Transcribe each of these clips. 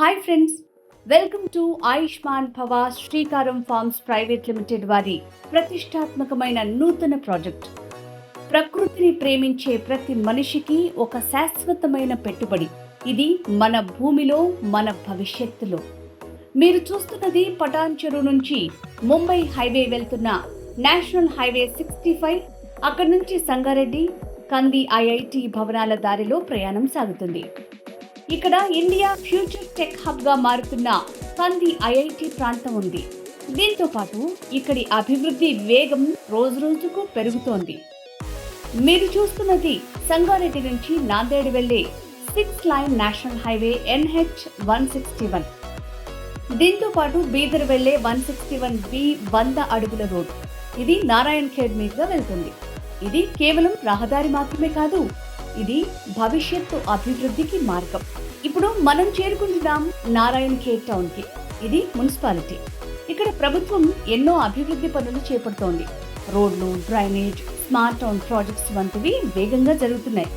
Hi friends welcome to Ayushman Bhava Srikaram farms private limited వారి ప్రతిష్టాత్మకమైన నూతన project. ప్రకృతిని ప్రేమించే ప్రతి మనిషికి ఒక శాశ్వతమైన పెట్టుబడి. ఇది మన భూమిలో మన భవిష్యత్తులో. మీరు చూస్తున్నది పటాన్ చెరువు నుంచి ముంబై హైవే వెళ్తున్న నేషనల్ హైవే సిక్స్టీ ఫైవ్ అక్కడి నుంచి సంగారెడ్డి కంది ఐఐటి భవనాల దారిలో ప్రయాణం సాగుతుంది. ఇక్కడ ఇండియా ఫ్యూచర్ టెక్ హబ్గా మారుతున్న కంది ఐఐటి ప్రాంతం ఉంది. దీంతో పాటు ఇక్కడి అభివృద్ధి వేగం రోజు రోజుకు పెరుగుతోంది. మీరు చూస్తున్నది సంగారెడ్డి నుంచి నాందేడు వెళ్ళే six lane national highway NH one sixty one. దీంతో పాటు బీదర్ వెళ్ళే వన్ సిక్స్టీ వన్ బి వంద అడుగుల రోడ్. ఇది నారాయణ్ ఖేడ్ మీదుగా వెళ్తుంది. ఇది కేవలం రహదారి మాత్రమే కాదు ఇది భవిష్యత్తు అభివృద్ధికి మార్గం. ఇప్పుడు మనం చేరుకుంటున్నాం నారాయణ్ కేక్ టౌన్కి ఇది మున్సిపాలిటీ. ఇక్కడ ప్రభుత్వం ఎన్నో అభివృద్ధి పనులు చేపడుతోంది. రోడ్లు డ్రైనేజ్ స్మార్ట్ టౌన్ ప్రాజెక్ట్స్ వంటివి వేగంగా జరుగుతున్నాయి.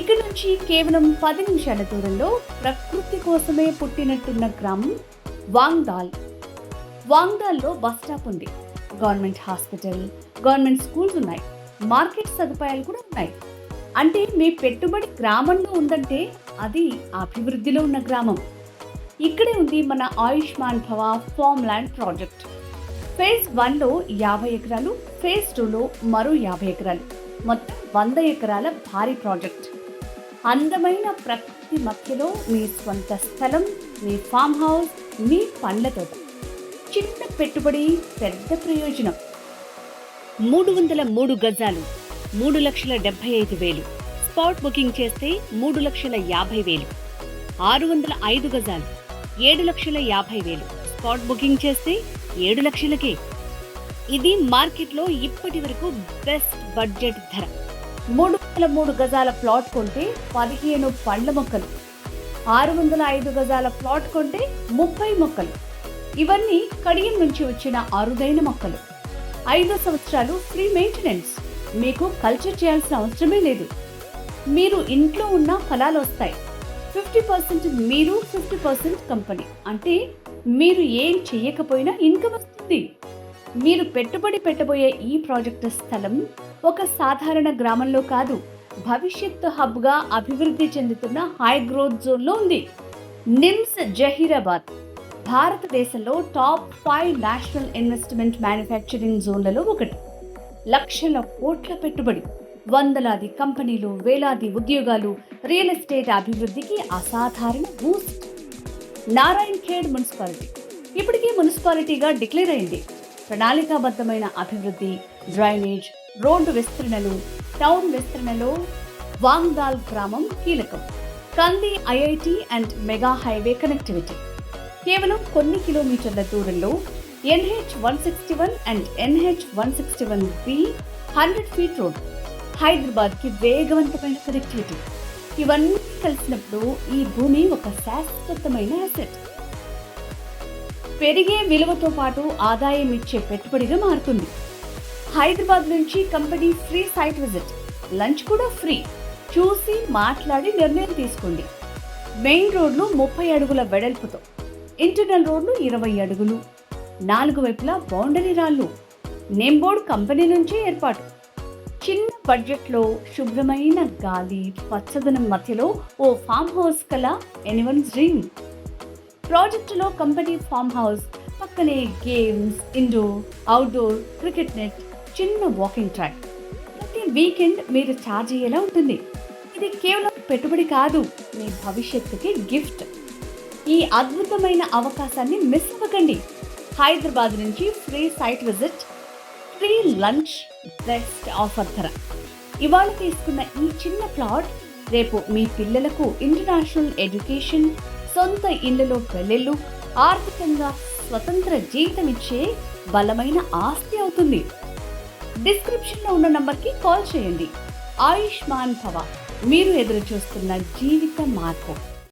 ఇక్కడ నుంచి కేవలం పది నిమిషాల దూరంలో ప్రకృతి కోసమే పుట్టినట్టున్న గ్రామం వాంగ్దాల్. వాంగ్దాల్లో బస్ స్టాప్ ఉంది. గవర్నమెంట్ హాస్పిటల్ గవర్నమెంట్ స్కూల్స్ ఉన్నాయి. మార్కెట్ సదుపాయాలు కూడా ఉన్నాయి. అంటే మీ పెట్టుబడి గ్రామంలో ఉందంటే అది అభివృద్ధిలో ఉన్న గ్రామం. ఇక్కడే ఉంది మన ఆయుష్మాన్ భవ ఫార్మ్ ల్యాండ్ ప్రాజెక్ట్. ఫేజ్ వన్లో యాభై ఎకరాలు ఫేజ్ టూలో మరో యాభై ఎకరాలు. మొత్తం వంద ఎకరాల భారీ ప్రాజెక్ట్. అందమైన ప్రకృతి మధ్యలో మీ స్వంత స్థలం మీ ఫామ్ హౌస్ మీ పండ్ల తోట. చిన్న పెట్టుబడి పెద్ద ప్రయోజనం. మూడు వందల మూడు గజాలు. మూడు లక్షల డెబ్బై ఐదు వేలు. స్పాట్ బుకింగ్ చేస్తే మూడు లక్షల యాభై వేలు. ఆరు వందల ఐదు గజాలు ఏడు లక్షల యాభై వేలు. స్పాట్ బుకింగ్ చేస్తే ఏడు లక్షలకే. ఇది మార్కెట్లో ఇప్పటి వరకు బెస్ట్ బడ్జెట్ ధర. మూడు వందల మూడు గజాల ప్లాట్ కొంటే పదిహేను పండ్ల మొక్కలు. ఆరు వందల ఐదు గజాల ప్లాట్ కొంటే ముప్పై మొక్కలు. ఇవన్నీ కడియం నుంచి వచ్చిన అరుదైన మొక్కలు. ఐదు సంవత్సరాలు ఫ్రీ మెయింటెనెన్స్. మీకు కల్చర్ చేయాల్సిన అవసరమే లేదు. మీరు ఇంట్లో ఉన్న ఫలాలు వస్తాయి. ఫిఫ్టీ పర్సెంట్ మీరు ఫిఫ్టీ పర్సెంట్ కంపెనీ అంటే మీరు ఏం చేయకపోయినా ఇన్కమ్ వస్తుంది. మీరు పెట్టుబడి పెట్టబోయే ఈ ప్రాజెక్ట్ స్థలం ఒక సాధారణ గ్రామంలో కాదు భవిష్యత్తు హబ్గా అభివృద్ధి చెందుతున్న హై గ్రోత్ జోన్లో ఉంది. నిమ్స్ జహీరాబాద్ భారతదేశంలో top five national investment manufacturing జోన్లలో ఒకటి. లక్షల కోట్ల పెట్టుబడి. వందలాది కంపెనీలు వేలాది ఉద్యోగాలు రియల్ ఎస్టేట్ అభివృద్ధికి అసాధారణ బూస్ట్. నారాయణ్ ఖేడ్ మున్సిపాలిటీ. ఇప్పటికీ మున్సిపాలిటీగా డిక్లేర్ అయింది. ప్రణాళికాబద్ధమైన అభివృద్ధి డ్రైనేజ్ రోడ్డు విస్తరణలు టౌన్ విస్తరణలో వాంగ్దాల్ గ్రామం కీలకం. Kandi IIT and mega highway connectivity. కేవలం కొన్ని కిలోమీటర్ల దూరంలో NH one sixty one and NH one sixty one B hundred feet road. హైదరాబాద్కి వేగవంతమైన కనెక్టివిటీ ఇవన్నీ కలిసినప్పుడు ఈ భూమి ఒక శాశ్వతమైన అసెట్ పెరిగే విలువతో పాటు ఆదాయం ఇచ్చే పెట్టుబడిగా మారుతుంది. హైదరాబాద్ నుంచి company free site visit. Lunch కూడా ఫ్రీ. చూసి మాట్లాడి నిర్ణయం తీసుకోండి. మెయిన్ రోడ్లు ముప్పై అడుగుల వెడల్పుతో. ఇంటర్నల్ రోడ్లు ఇరవై అడుగులు. నాలుగు వైపులా బౌండరీ రాళ్ళు. నేమ్ బోర్డ్ కంపెనీ నుంచే ఏర్పాటు. చిన్న బడ్జెట్లో శుభ్రమైన గాలి పచ్చదనం మధ్యలో ఓ ఫామ్ హౌస్ కల ఎనివన్ డ్రీమ్. ప్రాజెక్టులో కంపెనీ ఫామ్ హౌస్ పక్కనే games indoor outdoor cricket net చిన్న వాకింగ్ ట్రాక్. ప్రతి వీకెండ్ మీరు ఛార్జ్ అయ్యేలా ఉంటుంది. ఇది కేవలం పెట్టుబడి కాదు మీ భవిష్యత్తుకి గిఫ్ట్. ఈ అద్భుతమైన అవకాశాన్ని మిస్ అవ్వకండి. హైదరాబాద్ నుంచి free site visit free lunch best offer ధర. ఇవాళ తీసుకున్న ఈ చిన్న ప్లాట్ రేపు మీ పిల్లలకు ఇంటర్నేషనల్ ఎడ్యుకేషన్ సొంత ఇళ్ళలో పెళ్ళిళ్ళు ఆర్థికంగా స్వతంత్ర జీవితం ఇచ్చే బలమైన ఆస్తి అవుతుంది. డిస్క్రిప్షన్లో ఉన్న నంబర్కి కాల్ చేయండి. ఆయుష్మాన్ భవ మీరు ఎదురు చూస్తున్న జీవిత మార్పు